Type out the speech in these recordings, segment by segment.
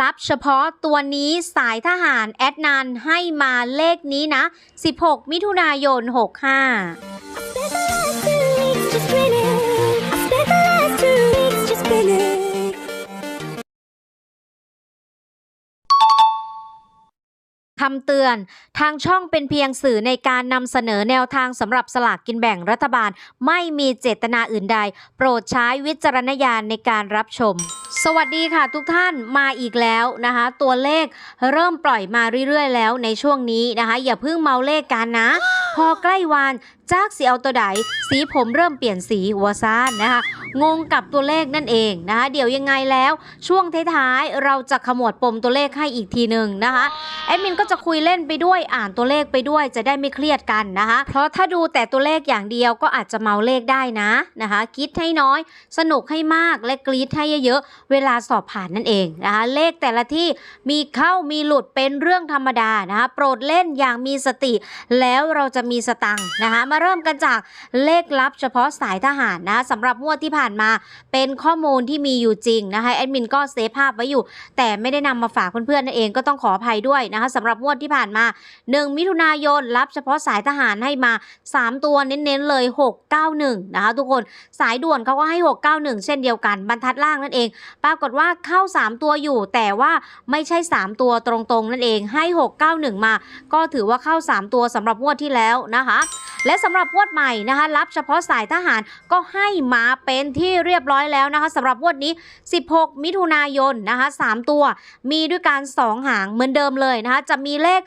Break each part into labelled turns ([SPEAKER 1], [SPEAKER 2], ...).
[SPEAKER 1] รับเฉพาะตัวนี้สายทหารแอดนานให้มาเลขนี้นะ 16 มิถุนายน 65 คำเตือน ทางช่องเป็นเพียงสื่อในการนำเสนอแนวทางสำหรับสลากกินแบ่งรัฐบาล ไม่มีเจตนาอื่นใด โปรดใช้วิจารณญาณในการรับชม สวัสดีค่ะทุกท่านมาอีกแล้วนะคะ ตัวเลขเริ่มปล่อยมาเรื่อยๆ แล้วในช่วงนี้นะคะ อย่าเพิ่งเมาเลขกันนะ พอใกล้วันจากสีเอาตัวใดสีผมเริ่มเปลี่ยนสีหัวซ่านนะคะงงกับตัวเลขนั่นเองนะคะเดี๋ยวยังไงแล้วช่วงท้ายๆเราจะขมวดปมตัวเลขให้อีกทีหนึ่งนะคะแอดมินก็จะคุยเล่นไปด้วยอ่านตัวเลขไปด้วยจะได้ไม่เครียดกันนะคะเพราะถ้าดูแต่ตัวเลขอย่างเดียวก็อาจจะเมาเลขได้นะนะคะคิดให้น้อย สนุกให้มากและกรี๊ดให้เยอะๆเวลาสอบผ่านนั่นเองนะคะเลขแต่ละที่มีเข้ามีหลุดเป็นเรื่องธรรมดานะคะโปรดเล่นอย่างมีสติ แล้วเราจะมีสตังค์นะคะมาเริ่มกันจากเลขลับเฉพาะสายทหารนะสำหรับงวดที่ผ่านมาเป็นข้อมูลที่มีอยู่จริงนะคะแอดมินก็เซฟภาพไว้อยู่ แต่ไม่ได้นำมาฝากเพื่อนๆนั่นเองก็ต้องขออภัยด้วยนะคะสำหรับงวดที่ผ่านมา 1 มิถุนายนรับเฉพาะสายทหารให้มา 3 ตัวเน้นๆเลย 691 นะคะทุกคนสายด่วนเขาก็ให้ 691 เช่นเดียวกันบรรทัดล่างนั่นเอง ปรากฏว่าเข้า 3 ตัวอยู่ แต่ว่าไม่ใช่ 3 ตัวตรงๆ นั่นเองให้ 691 มา ก็ถือว่าเข้า 3 ตัวสำหรับงวดที่แล้วนะคะ และสำหรับงวดใหม่นะคะ รับเฉพาะสายทหารก็ให้มาเป็นที่เรียบร้อยแล้วนะคะสำหรับงวดนี้ 16 มิถุนายนนะคะ3ตัว มีด้วยกัน2หางเหมือนเดิมเลยนะคะ จะมีเลข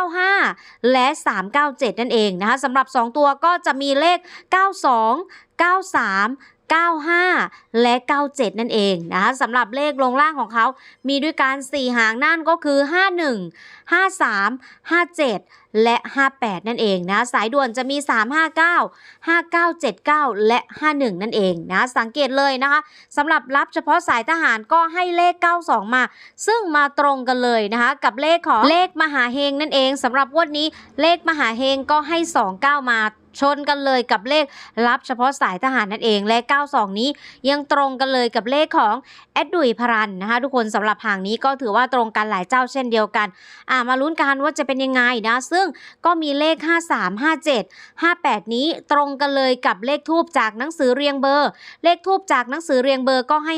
[SPEAKER 1] 395 และ 397 นั่นเองนะคะสำหรับ 2 ตัวก็จะมีเลข 92 93 95 และ 97 นั่นเองนะคะสำหรับเลขลงล่างของเขา มีด้วยกัน4หางนั่นก็คือ 51 53 57 และ 58 นั่นเองนะสายด่วนจะมี 359 5979 และ 51 นั่นเองนะสังเกตเลยนะคะสำหรับรับเฉพาะสายทหารก็ให้เลข 92 มา ซึ่งมาตรงกันเลยนะคะกับเลขของเลขมหาเฮงนั่นเองสำหรับงวดนี้เลขมหาเฮงก็ให้ 29 มา ชนกันเลยกับเลขรับเฉพาะสายทหารนั่นเองและ 92 นี้ยังตรงกันเลยกับเลขของแอดดุยพรันนะคะทุกคนสำหรับหางนี้ก็ถือว่าตรงกันหลายเจ้าเช่นเดียวกันอ่ามาลุ้นกันว่าจะเป็นยังไงนะซึ่งก็มีเลข 53 57 58 นี้ตรงกันเลยกับเลขทูบจากหนังสือเรียงเบอร์ เลขทูบจากหนังสือเรียงเบอร์ก็ให้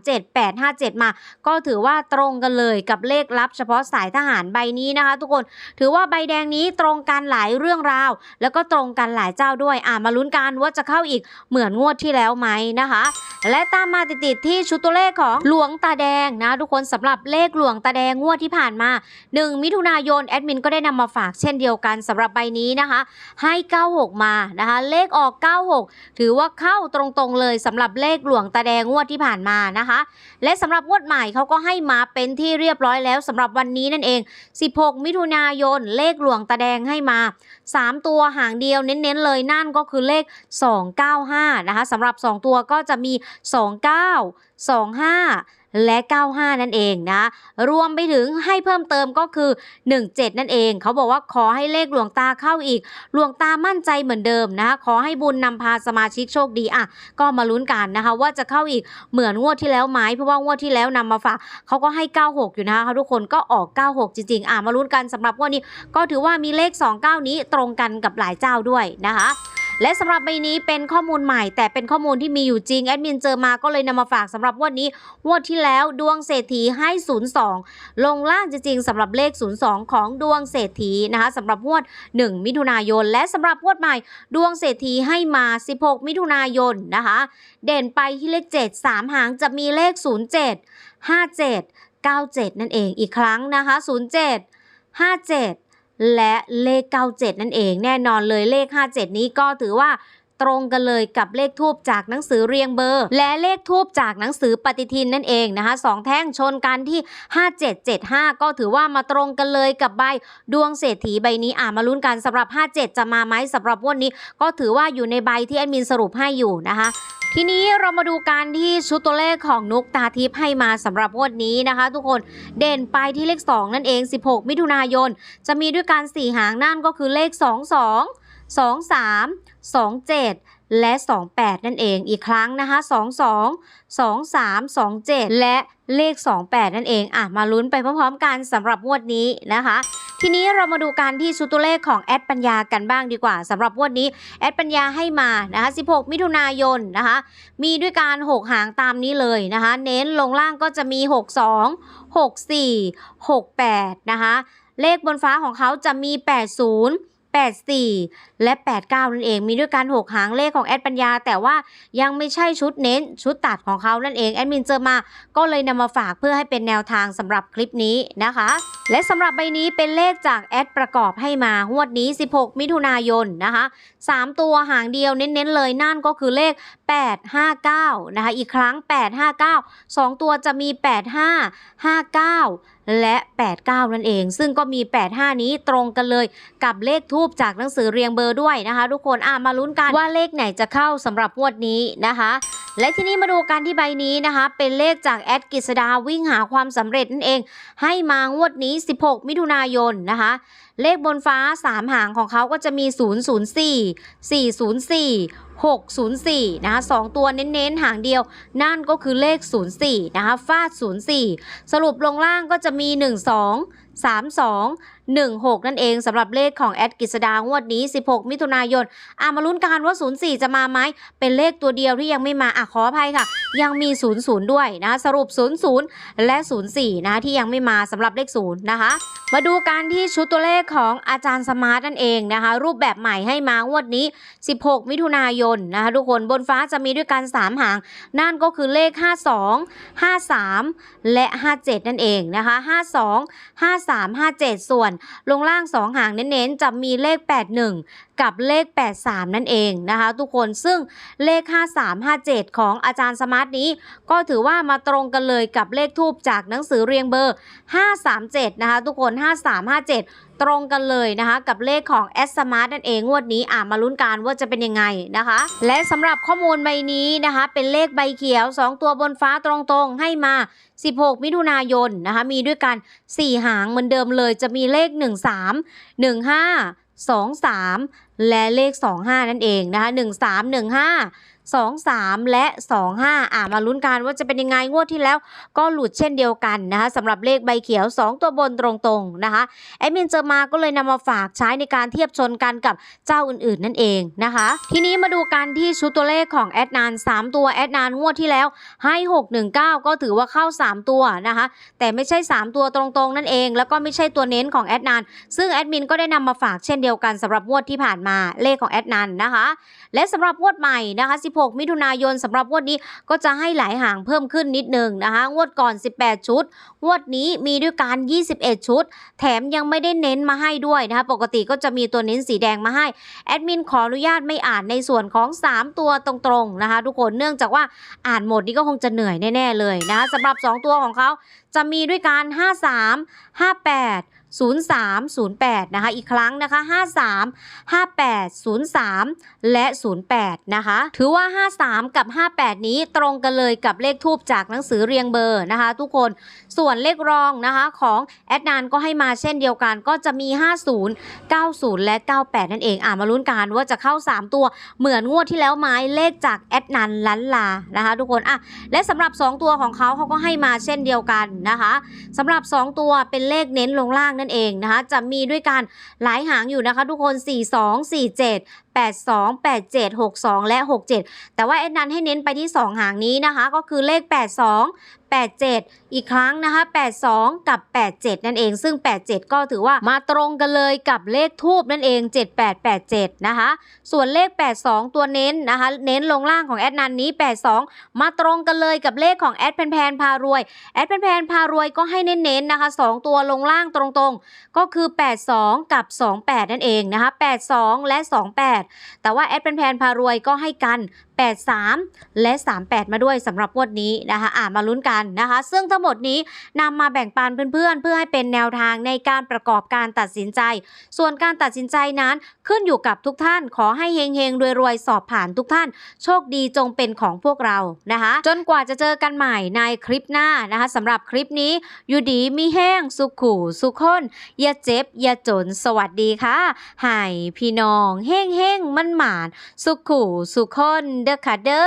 [SPEAKER 1] 537 857 มา ก็ถือว่าตรงกันเลยกับเลขลับเฉพาะสายทหารใบนี้นะคะ ทุกคนถือว่าใบแดงนี้ตรงกันหลายเรื่องราว แล้วก็ตรงกันหลายเจ้าด้วยอ่ามาลุ้นกันว่าจะเข้าอีกเหมือนงวดที่แล้วไหมนะคะ และตามมาติดๆที่ชุดตัวเลขของหลวงตาแดงนะทุกคนสำหรับเลขหลวงตาแดงงวดที่ผ่านมา 1 มิถุนายนแอดมินก็ได้นำมาฝากเช่นเดียวกันสำหรับใบนี้นะคะ ให้ 96 มานะคะเลขออก 96 ถือว่าเข้าตรงๆเลยสำหรับเลขหลวงตาแดงงวดที่ผ่านมานะคะ และสำหรับงวดใหม่เขาก็ให้มาเป็นที่เรียบร้อยแล้วสำหรับวันนี้นั่นเอง 16 มิถุนายนเลขหลวงตาแดงให้มา 3 ตัวหางเดียวเน้นๆเลยนั่นก็คือเลข 295 นะคะสำหรับ 2 ตัวก็จะมี 29 25 และ 95 นั่นเองนะ รวมไปถึงให้เพิ่มเติมก็คือ 17 นั่นเอง เขาบอกว่าขอให้เลขหลวงตาเข้าอีก หลวงตามั่นใจเหมือนเดิมนะคะขอให้บุญนำพาสมาชิกโชคดีอะ ก็มาลุ้นกันนะคะ ว่าจะเข้าอีกเหมือนงวดที่แล้วไหมเพราะว่างวดที่แล้วนำมาฝากเขาก็ให้ 96 อยู่นะคะทุกคนก็ออก 96 จริงๆ อะมาลุ้นกันสำหรับงวดนี้ ก็ถือว่ามีเลข 29 นี้ตรงกันกับหลายเจ้าด้วยนะคะ และสำหรับใบนี้เป็นข้อมูลใหม่ แต่เป็นข้อมูลที่มีอยู่จริงแอดมินเจอมาก็เลยนำมาฝากสำหรับวดนี้งวดที่แล้วดวงเศรษฐีให้ 02 ลงล่างจริงๆสำหรับเลข 02 ของดวงเศรษฐีนะคะสำหรับงวด 1 มิถุนายน และสำหรับงวดใหม่ดวงเศรษฐีให้มา 16 มิถุนายนนะคะ เด่นไปที่เลข 7 3 หางจะมีเลข 07 57 97 นั่นเองอีกครั้งนะคะ 07 57 และเลข 97 นั่นเองแน่นอนเลยเลข 57 นี้ก็ถือว่าตรงกันเลยกับเลขทูบจากหนังสือเรียงเบอร์ และเลขทูบจากหนังสือปฏิทินนั่นเองนะคะสองแท่งชนกันที่ 5775 ก็ถือว่ามาตรงกันเลยกับใบดวงเศรษฐีใบนี้อ่ามาลุ้นกันสำหรับ 57 จะมาไหมสำหรับวันนี้ ก็ถือว่าอยู่ในใบที่แอดมินสรุปให้อยู่นะคะ ทีนี้เรามาดูการที่ชุดตัวเลขของนุกตาทิพย์ให้มาสำหรับงวดนี้นะคะ ทุกคนเด่นไปที่เลข 2 นั่นเอง 16 มิถุนายน จะมีด้วยการ4หางนั่นก็คือเลข 22 23 27 และ 28 นั่นเอง อีกครั้งนะคะ 22 23 27 และเลข 28 นั่นเองอะมาลุ้นไปพร้อมๆกันสำหรับงวดนี้นะคะ ทีนี้เรามาดูการที่ชุดตัวเลขของแอดปัญญากันบ้างดีกว่าสำหรับงวดนี้แอดปัญญาให้มานะคะ 16 มิถุนายนนะคะ มีด้วยการ 6 หางตามนี้เลยนะคะ เน้นลงล่างก็จะมี 62 64 68 นะคะ เลขบนฟ้าของเขาจะมี 80 84 และ 89 นั่นเอง มีด้วยกัน 6 หางเลขของแอดปัญญา แต่ว่ายังไม่ใช่ชุดเน้นชุดตัดของเขานั่นเอง แอดมินเจอมาก็เลยนำมาฝากเพื่อให้เป็นแนวทางสำหรับคลิปนี้นะคะ และสำหรับใบนี้เป็นเลขจากแอดประกอบให้มางวดนี้ 16 มิถุนายนนะคะ 3 ตัวหางเดียวเน้นๆเลยนั่นก็คือเลข 859 นะคะ อีกครั้ง 859 2 ตัวจะมี 85 59และ 89 นั่นเอง ซึ่งก็มี 85 นี้ตรงกันเลยกับเลขทูบจากหนังสือเรียงเบอร์ด้วยนะคะ ทุกคนอะมาลุ้นกันว่าเลขไหนจะเข้าสำหรับงวดนี้นะคะ และทีนี้มาดูกันที่ใบนี้นะคะ เป็นเลขจากแอดกิษดาวิ่งหาความสำเร็จนั่นเอง ให้มางวดนี้ 16 มิถุนายนนะคะ เลขบนฟ้า 3 หางของเขาก็จะมี 004 404 604 นะคะ 2 ตัวเน้นๆ หางเดียว นั่นก็คือเลข 04 นะคะ ฟาด 04 สรุปลงล่างก็จะมี 12 32 16 นั่นเองสำหรับเลขของแอดกิษดางวดนี้ 16 มิถุนายนอะมาลุ้นกันว่า 04 จะมาไหมเป็นเลขตัวเดียวที่ยังไม่มาอะขออภัยค่ะ ยังมี 00 ด้วยนะสรุป 00 และ 04นะคะที่ยังไม่มาสำหรับเลข 0 นะคะ มาดูการที่ชุดตัวเลขของอาจารย์สมาร์ทนั่นเองนะคะ รูปแบบใหม่ให้มางวดนี้ 16 มิถุนายนนะคะทุกคนบนฟ้าจะมีด้วยกัน 3 หาง นั่นก็คือเลข 52 53 และ 57 นั่นเองนะคะ 52 53 57 ส่วนลงล่าง 2 หางเน้นๆ จะมีเลข 81กับเลข 83 นั่นเองนะคะทุกคนซึ่งเลข 53 57 ของอาจารย์สมาร์ทนี้ ก็ถือว่ามาตรงกันเลยกับเลขทูบจากหนังสือเรียงเบอร์ 537 นะคะทุกคน 5357 ตรงกันเลยนะคะกับเลขของ S Smart นั่นเองงวดนี้อ่ามาลุ้นกันว่าจะเป็นยังไงนะคะ และสำหรับข้อมูลใบนี้นะคะเป็นเลขใบเขียว 2 ตัวบนฟ้าตรงๆให้มา 16 มิถุนายนนะคะมีด้วยกัน 4 หางเหมือนเดิมเลยจะมีเลข 13 15 23 และเลข 25 นั่นเองนะคะ 13 15 23 และ 25 อ่ามาลุ้นกันว่าจะเป็นยังไงงวดที่แล้วก็หลุดเช่นเดียวกันนะคะสำหรับเลขใบเขียว 2 ตัวบนตรงๆนะคะแอดมินเจอมาก็เลยนำมาฝากใช้ในการเทียบชนกันกับเจ้าอื่นๆนั่นเองนะคะ ทีนี้มาดูกันที่ชุดตัวเลขของแอดนาน 3 ตัวแอดนานงวดที่แล้วให้ 619 ก็ถือว่าเข้า 3 ตัวนะคะแต่ไม่ใช่ 3 ตัวตรงๆนั่นเอง แล้วก็ไม่ใช่ตัวเน้นของแอดนาน ซึ่งแอดมินก็ได้นำมาฝากเช่นเดียวกันสำหรับงวดที่ผ่านมาเลขของแอดนันนะคะ และสำหรับงวดใหม่นะคะ 16 มิถุนายนสำหรับงวดนี้ก็จะให้หลายหางเพิ่มขึ้นนิดนึงนะคะงวดก่อน 18 ชุดงวดนี้มีด้วยกัน21 ชุด แถมยังไม่ได้เน้นมาให้ด้วยนะคะปกติก็จะมีตัวเน้นสีแดงมาให้แอดมินขออนุญาตไม่อ่านในส่วนของ 3 ตัวตรงๆนะคะทุกคนเนื่องจากว่าอ่านหมดนี่ก็คงจะเหนื่อยแน่ๆเลยนะคะสำหรับ 2 ตัวของเขาจะมีด้วยกัน 53 58 0308 นะคะ อีกครั้งนะคะ 53 58 03 และ 08 นะคะ ถือว่า 53 กับ 58 นี้ตรงกันเลยกับเลขทูบจากหนังสือเรียงเบอร์นะคะ ทุกคน ส่วนเลขรองนะคะของแอดนานก็ให้มาเช่นเดียวกันก็จะมี 50 90 และ 98 นั่นเอง อ่ามาลุ้นกันว่าจะเข้า 3 ตัวเหมือนงวดที่แล้วไหมเลขจากแอดนานลันลานะคะ ทุกคนอะและสำหรับ 2 ตัวของเขาเขาก็ให้มาเช่นเดียวกันนะคะสำหรับ 2 ตัวเป็นเลขเน้นลงล่างนั่นั่นเองนะคะ จะมีด้วยกันหลายหางอยู่นะคะ ทุกคน 42 47 82 87 62 และ 67 แต่ว่าแอดนันให้เน้นไปที่ 2 หางนี้นะคะ ก็คือเลข 82 87 อีกครั้งนะคะ 82 กับ 87 นั่นเอง ซึ่ง 87 ก็ถือว่ามาตรงกันเลยกับเลขทูบนั่นเอง 7887 นะคะ ส่วนเลข 82 ตัวเน้นนะคะ เน้นลงล่างของแอดนันนี้ 82 มาตรงกันเลยกับเลขของแอดแพนแพนพารวย แอดแพนแพนพารวยก็ให้เน้นๆนะคะ 2 ตัวลงล่างตรงๆ ก็คือ 82 กับ 28 นั่นเองนะคะ 82 และ 28แต่ว่าแอดเป็นแพนพารวยก็ให้กัน83 และ 38 มาด้วยสำหรับงวดนี้นะคะอ่ามาลุ้นกันนะคะ ซึ่งทั้งหมดนี้นำมาแบ่งปันเพื่อนๆ เพื่อให้เป็นแนวทางในการประกอบการตัดสินใจ ส่วนการตัดสินใจนั้นขึ้นอยู่กับทุกท่านขอให้เฮงๆรวยๆ สอบผ่านทุกท่าน โชคดีจงเป็นของพวกเรานะคะ จนกว่าจะเจอกันใหม่ในคลิปหน้านะคะสำหรับคลิปนี้อยู่ดีมีแห้งสุขู่สุขคนอย่าเจ็บอย่าจนสวัสดีค่ะให้พี่น้องเฮงเฮงๆมันหมานสุขู่สุขคนเด้อค่ะเด้อ